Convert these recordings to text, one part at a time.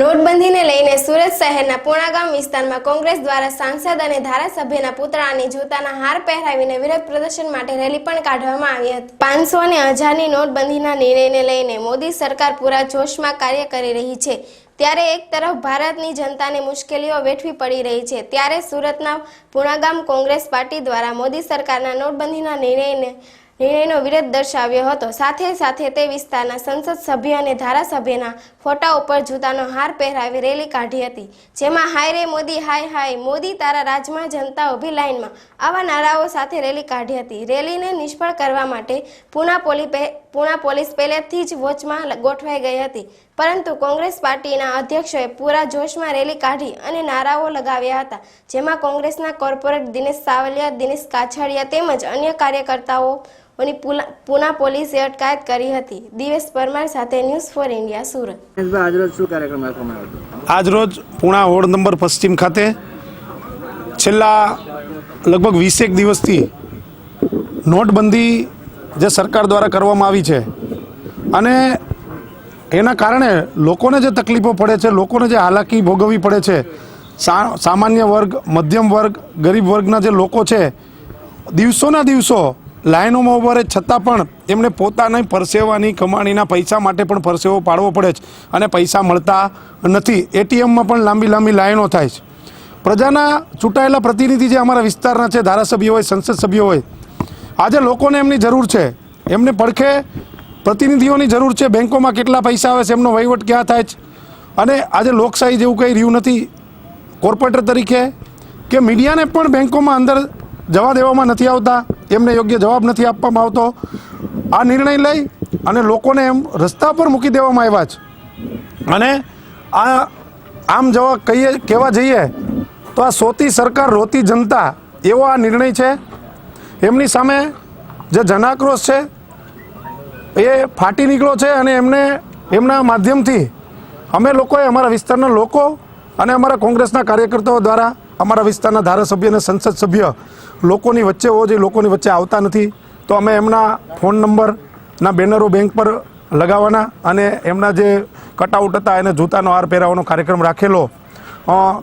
નોટબંધીને લઈને સુરત શહેરના પૂણાગામ વિસ્તારમાં કોંગ્રેસ દ્વારા સાંસદ અને ધારાસભ્યના પુતળાને જૂતાના હાર પહેરાવીને વિરોધ પ્રદર્શન માટે રેલી પણ કાઢવામાં આવી હતી. પાંચસો અને હજારની નોટબંધીના નિર્ણયને લઈને મોદી સરકાર પૂરા જોશમાં કાર્ય કરી રહી છે. ત્યારે એક તરફ ભારતની જનતાને મુશ્કેલીઓ વેઠવી પડી રહી છે. ત્યારે સુરતના પૂણાગામ કોંગ્રેસ પાર્ટી દ્વારા મોદી સરકારના નોટબંધીના નિર્ણયને નિર્ણયનો વિરોધ દર્શાવ્યો હતો. સાથે સાથે તે વિસ્તારના સંસદ સભ્ય અને ધારાસભ્યના ફોટા ઉપર જૂતાનો હાર પહેરાવી રેલી કાઢી હતી, જેમાં હાય રે મોદી, હાય હાય, મોદી, તારા રાજમાં જનતા ઊભી લાઇનમાં આવા નારાઓ સાથે રેલી કાઢી હતી. રેલીને નિષ્ફળ કરવા માટે પૂના પોલી પૂના પોલીસ પહેલેથી જ વોચમાં ગોઠવાઈ ગઈ હતી. પરંતુ કોંગ્રેસ પાર્ટીના અધ્યક્ષોએ પૂરા જોશમાં રેલી કાઢી અને નારાઓ લગાવ્યા હતા, જેમાં કોંગ્રેસના કોર્પોરેટ દિનેશ સાવલિયા, દિનેશ કાછડિયા તેમજ અન્ય કાર્યકર્તાઓની પુલા- પુના પોલીસે અટકાયત કરી હતી. દિવેશ પરમાર સાથે ન્યૂઝ ફોર ઇન્ડિયા સુરત. આજ આજરોજ શું કાર્યક્રમ રાખવામાં આવ્યો આજરોજ પુણા વોર્ડ નંબર પશ્ચિમ ખાતે છેલ્લા લગભગ વીસેક દિવસથી નોટબંધી જે સરકાર દ્વારા કરવામાં આવી છે અને એના કારણે લોકોને જે તકલીફો પડે છે લોકોને જે હાલાકી ભોગવવી પડે છે સા- સામાન્ય વર્ગ મધ્યમ વર્ગ ગરીબ વર્ગના જે લોકો છે દિવસોના દિવસો લાઈનોમાં ઊભા રહે છતાં પણ એમણે પોતાની પરસેવાની કમાણીના પૈસા માટે પણ પરસેવો પાડવો પડે છે અને પૈસા મળતા નથી. એટીએમમાં પણ લાંબી લાંબી લાઇનો થાય છે. પ્રજાના ચૂંટાયેલા પ્રતિનિધિ જે અમારા વિસ્તારના છે, ધારાસભ્યો હોય, સંસદ સભ્યો હોય, આજે લોકોને એમની જરૂર છે. એમને પડખે પ્રતિનિધિઓની જરૂર છે, બેંકોમાં કેટલા પૈસા આવે છે, એમનો વહીવટ ક્યાં થાય છે? અને આજે લોકશાહી જેવું કંઈ રહ્યું નથી, કોર્પોરેટર તરીકે, કે મીડિયાને પણ બેંકોમાં અંદર જવા દેવામાં નથી આવતા? એમને યોગ્ય જવાબ નથી આપવામાં આવતો. આ નિર્ણય લઈ અને લોકોને એમ રસ્તા પર મૂકી દેવામાં આવ્યા છે. અને આ આમ જવા કહીએ, કહેવા જઈએ, તો આ સોતી સરકાર, રોતી જનતા, એવો આ નિર્ણય છે. એમની સામે જે જનાક્રોશ છે, એ ફાટી નીકળ્યો છે અને એમને, એમના માધ્યમથી અમે લોકોએ, અમારા વિસ્તારના લોકો અને અમારા કોંગ્રેસના કાર્યકર્તાઓ દ્વારા અમારા વિસ્તારના ધારાસભ્ય અને સંસદ સભ્ય લોકોની વચ્ચે હોવો જોઈએ, લોકોની વચ્ચે આવતા નથી. તો અમે એમના ફોન નંબરના બેનરો બેંક પર લગાવવાના અને એમના જે કટઆઉટ હતા એને જૂતાનો હાર પહેરાવવાનો કાર્યક્રમ રાખેલો.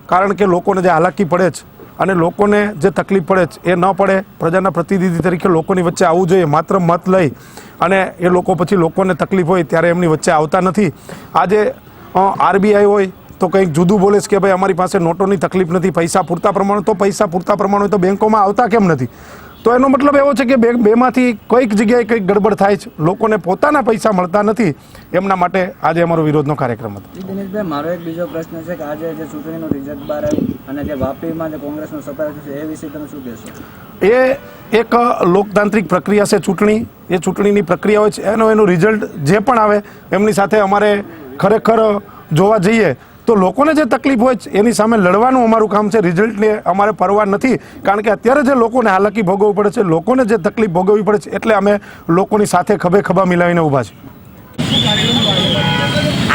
કારણ કે લોકોને જે હાલાકી પડે છે અને લોકોને જે તકલીફ પડે છે એ ન પડે. પ્રજાના પ્રતિનિધિ તરીકે લોકોની વચ્ચે આવવું જોઈએ, માત્ર મત લઈ અને એ લોકો પછી લોકોને તકલીફ હોય ત્યારે એમની વચ્ચે આવતા નથી. આજે આરબીઆઈ હોય તો કંઈક જુદું બોલે છે કે ભાઈ અમારી પાસે નોટોની તકલીફ નથી પૈસા પૂરતા પ્રમાણે તો પૈસા પૂરતા પ્રમાણે તો બેંકોમાં આવતા કેમ નથી? તો એનો મતલબ એવો છે કે બે બેમાંથી કોઈક જગ્યાએ કંઈક ગડબડ થાય છે લોકોને પોતાના પૈસા મળતા નથી એમના માટે આજે અમારો વિરોધનો કાર્યક્રમ હતો. દિનેશભાઈ મારો એક બીજો પ્રશ્ન છે કે આજે જે ચૂંટણીનું રિઝલ્ટ બહાર આવ્યું અને જે વાપીમાં જે કોંગ્રેસનો સત્તા છે એ વિશે તમે શું કહેશો? એ એક લોકતાંત્રિક પ્રક્રિયા છે ચૂંટણી એ ચૂંટણીની પ્રક્રિયા હોય છે એનો એનું રિઝલ્ટ જે પણ આવે એમની સાથે અમારે ખરેખર જોવા જઈએ તો લોકોને જે તકલીફ હોય એની સામે લડવાનું અમારું કામ છે. રિઝલ્ટને અમારે પરવા નથી. કારણ કે અત્યારે જે લોકોને હાલાકી ભોગવવી પડે છે, લોકોને જે તકલીફ ભોગવવી પડે છે, એટલે અમે લોકોની સાથે ખભે ખભા મિલાવીને ઊભા છે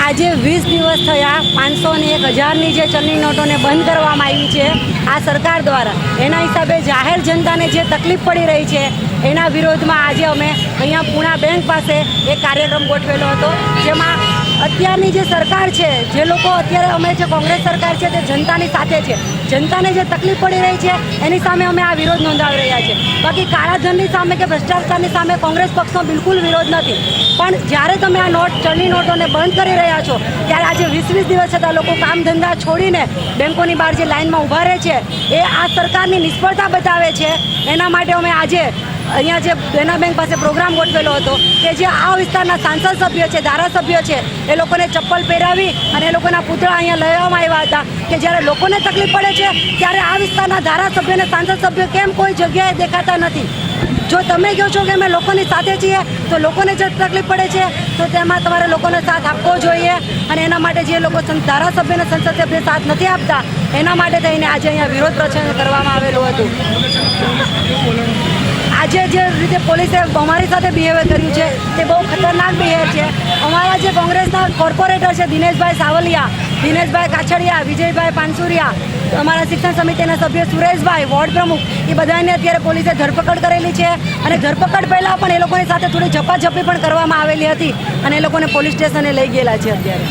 આજે વીસ દિવસ થયા પાંચસો ને એક હજારની જે ચલણી નોટોને બંધ કરવામાં આવી છે આ સરકાર દ્વારા. એના હિસાબે જાહેર જનતાને જે તકલીફ પડી રહી છે, એના વિરોધમાં આજે અમે અહીંયા પૂણા બેંક પાસે એક કાર્યક્રમ ગોઠવેલો હતો, જેમાં અત્યારની જે સરકાર છે, જે લોકો અત્યારે અમે જે કોંગ્રેસ સરકાર છે, તે જનતાની સાથે છે. જનતાને જે તકલીફ પડી રહી છે, એની સામે અમે આ વિરોધ નોંધાવી રહ્યા છીએ. બાકી કાળાધનની સામે કે ભ્રષ્ટાચારની સામે કોંગ્રેસ પક્ષનો બિલકુલ વિરોધ નથી. પણ જ્યારે તમે આ નોટ ચલણી નોટોને બંધ કરી રહ્યા છો, ત્યારે આજે વીસ વીસ દિવસ છતાં લોકો કામ ધંધા છોડીને બેંકોની બહાર જે લાઇનમાં ઊભા રહે છે, એ આ સરકારની નિષ્ફળતા બતાવે છે. એના માટે અમે આજે અહીંયા જે દેના બેંક પાસે પ્રોગ્રામ ગોઠવેલો હતો કે જે આ વિસ્તારના સાંસદ સભ્યો છે, ધારાસભ્યો છે, એ લોકોને ચપ્પલ પહેરાવી અને એ લોકોના પૂતળા અહીંયા લેવામાં આવ્યા હતા કે જ્યારે લોકોને તકલીફ પડે છે, ત્યારે આ વિસ્તારના ધારાસભ્ય અને સાંસદ સભ્યો કેમ કોઈ જગ્યાએ દેખાતા નથી? જો તમે કહો છો કે અમે લોકોની સાથે છીએ, તો લોકોને જે તકલીફ પડે છે? તો તેમાં તમારે લોકોને સાથ આપવો જોઈએ અને એના માટે જે લોકો સં- ધારાસભ્ય અને સંસદ સભ્ય સાથ નથી આપતા, એના માટે થઈને આજે અહીંયા વિરોધ પ્રદર્શન કરવામાં આવેલું હતું. આજે જે રીતે પોલીસે અમારી સાથે બિહેવિયર કર્યું છે, તે બહુ ખતરનાક બિહેવિયર છે. અમારા જે કોંગ્રેસના કોર્પોરેટર છે, દિનેશભાઈ સાવલિયા, દિનેશભાઈ કાછડિયા, વિજયભાઈ પાનસુરિયા, અમારા શિક્ષણ સમિતિના સભ્ય સુરેશભાઈ, વોર્ડ પ્રમુખ, એ બધાને અત્યારે પોલીસે ધરપકડ કરેલી છે. અને ધરપકડ પહેલાં પણ એ લોકોની સાથે થોડી ઝપાઝપી પણ કરવામાં આવેલી હતી અને એ લોકોને પોલીસ સ્ટેશને લઈ ગયેલા છે અત્યારે.